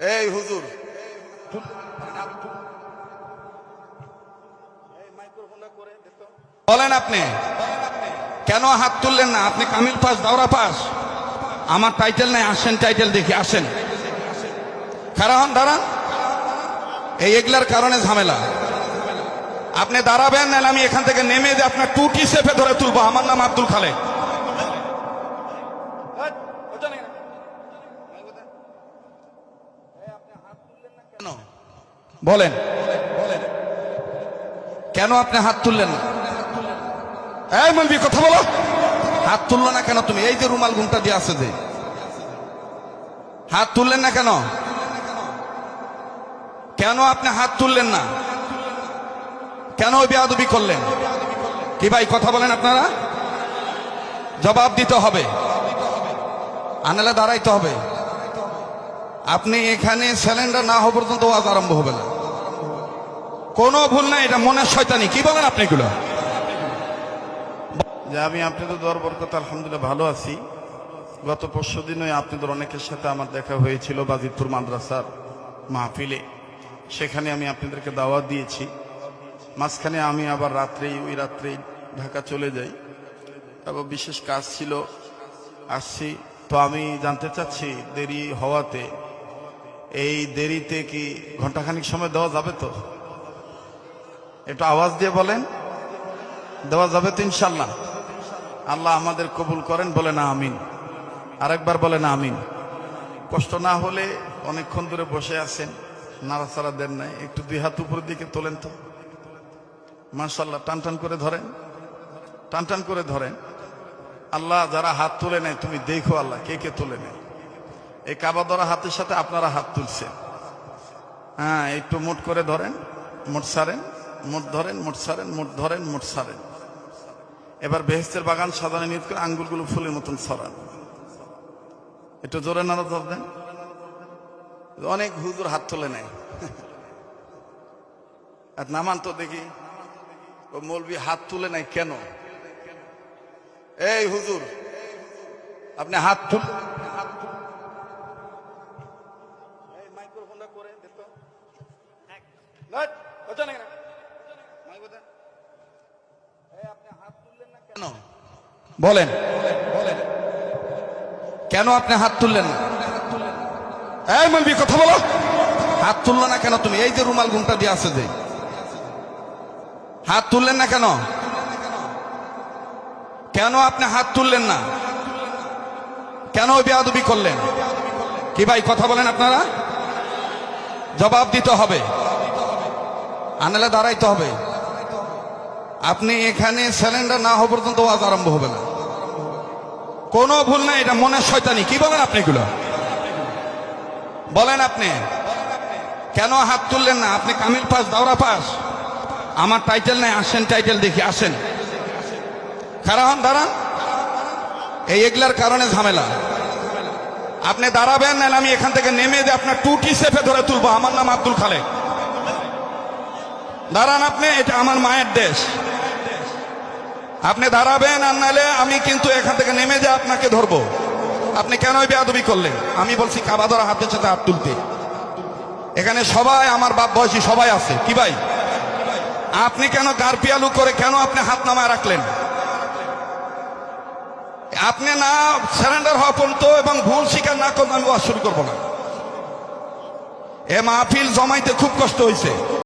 এই হুজুর। বলেন আপনি, কেন হাত তুললেন না? আপনি কামিল পাস, দাওরা পাস? আমার টাইটেল নাই, আসেন টাইটেল দেখি, আসেন। কারণ, দাঁড়ান। এই এগুলার কারণে ঝামেলা। আপনি দাঁড়াবেন না আমি এখান থেকে নেমে যে আপনার টুটি সেফে ধরে তুলবো। আমার নাম আব্দুল খালেক। বলেন। কেন আপনি হাত তুললেন না? এই মলবি কথা বলো। হাত তুললো না কেন তুমি? এই যে রুমাল ঘুমটা দিয়ে আছে যে। হাত তুললেন না কেন? কেন আপনি হাত তুললেন না? কেন ওই বেয়াদবি করলেন? কি ভাই কথা বলেন আপনারা? জবাব দিতে হবে। আনালে দাঁড়াইতে হবে। আপনি এখানে স্যালেন্ডার না হওয়া পর্যন্ত ওয়াজ আরম্ভ হবে না। কোনো ভুল নাই, এটা মনের শয়তানি। কি বলেন আপনি এগুলো? যে আমি আপনাদের দরবার কথা আলহামদুলিল্লাহ ভালো আছি। গত পরশু দিনই আপনাদের অনেকের সাথে আমার দেখা হয়েছিল বাজিতপুর মাদ্রাসার মাহফিলে। সেখানে আমি আপনাদেরকে দাওয়াত দিয়েছি। মাঝখানে আমি আবার রাত্রেই, ওই রাত্রেই ঢাকা চলে যাই। তারপর বিশেষ কাজ ছিল, আসছি। তো আমি জানতে চাচ্ছি দেরি হওয়াতে এই দেরিতে কি ঘন্টাখানিক সময় দেওয়া যাবে তো? একটু আওয়াজ দিয়ে বলেন। দেওয়া যাবে তো ইনশাল্লাহ। আল্লাহ আমাদের কবুল করেন বলে না আমিন। আরেকবার বলে না আমিন। কষ্ট না হলে অনেকক্ষণ ধরে বসে আছেন, নাড়াচাড়া দেন নাই। একটু দুই হাত উপরের দিকে তোলেন তো। মার্শাল্লাহ টান টান করে ধরেন। টান টান করে ধরেন। আল্লাহ যারা হাত তুলে নেয় তুমি দেখো আল্লাহ কে কে তুলে নেয় এই কাবা ধরা হাতের সাথে আপনারা হাত তুলছেন। হ্যাঁ একটু মুট করে ধরেন, মুট সারেন, মুট ধরেন, মুট সারেন, মুট ধরেন, মুট সারেন। এবার বেহেস্তের বাগান সাজানো নিয়ত করে আঙ্গুলগুলো ফুলের মতন ছড়ান। একটু জোরে নাড়া ধর দেন। অনেক হুজুর হাত তুলে নেয়। আর নামান তো দেখি, ও মৌলবি হাত তুলে নেয় কেন? এই হুজুর, আপনি হাত তুল বলেন। কেন আপনি হাত তুললেন না? এই মলবি কথা বলো। হাত তুললো না কেন তুমি? এই যে রুমাল ঘুমটা দিয়ে আছে যে। হাত তুললেন না কেন? কেন আপনি হাত তুললেন না? কেন বেয়াদবি করলেন? কি ভাই কথা বলেন আপনারা? জবাব দিতে হবে। আনালে দাঁড়াইতে হবে। আপনি এখানে সিলিন্ডার না হওয়া পর্যন্ত ওয়াজ আরম্ভ হবে না। কোনো ভুল নাই, এটা মনের শয়তানি। কি বলেন আপনি এগুলো? বলেন আপনি। কেন হাত তুললেন না? আপনি কামিল পাস, দাওরা পাস। আমার টাইটেল নাই, আসেন টাইটেল দেখি, আসেন। কারণ দাঁড়ান। এই এগুলার কারণে ঝামেলা। আপনি দাঁড়াবেন না আমি এখান থেকে নেমে যে আপনার টুটি সেফে ধরে তুলবো। আমার নাম আব্দুল খালেক। দাঁড়ান আপনি, এটা আমার মায়ের দেশ। আপনি দাঁড়াবেন আর নাহলে আমি কিন্তু এখান থেকে নেমে যে আপনাকে ধরবো। আপনি কেন বেয়াদবি করলেন? আমি বলছি, কাবা ধরা হাতের সাথে হাত তুলতে। এখানে সবাই, আমার বাপ বয়সী সবাই আছে। কি ভাই? আপনি কেন গারপিয়ালু করে কেন আপনি হাত নামায় রাখলেন? আপনি না সারেন্ডার হওয়া পর্যন্ত এবং ভুল স্বীকার না করলে আমি শুরু করব না। এ মাহফিল জমাইতে খুব কষ্ট হয়েছে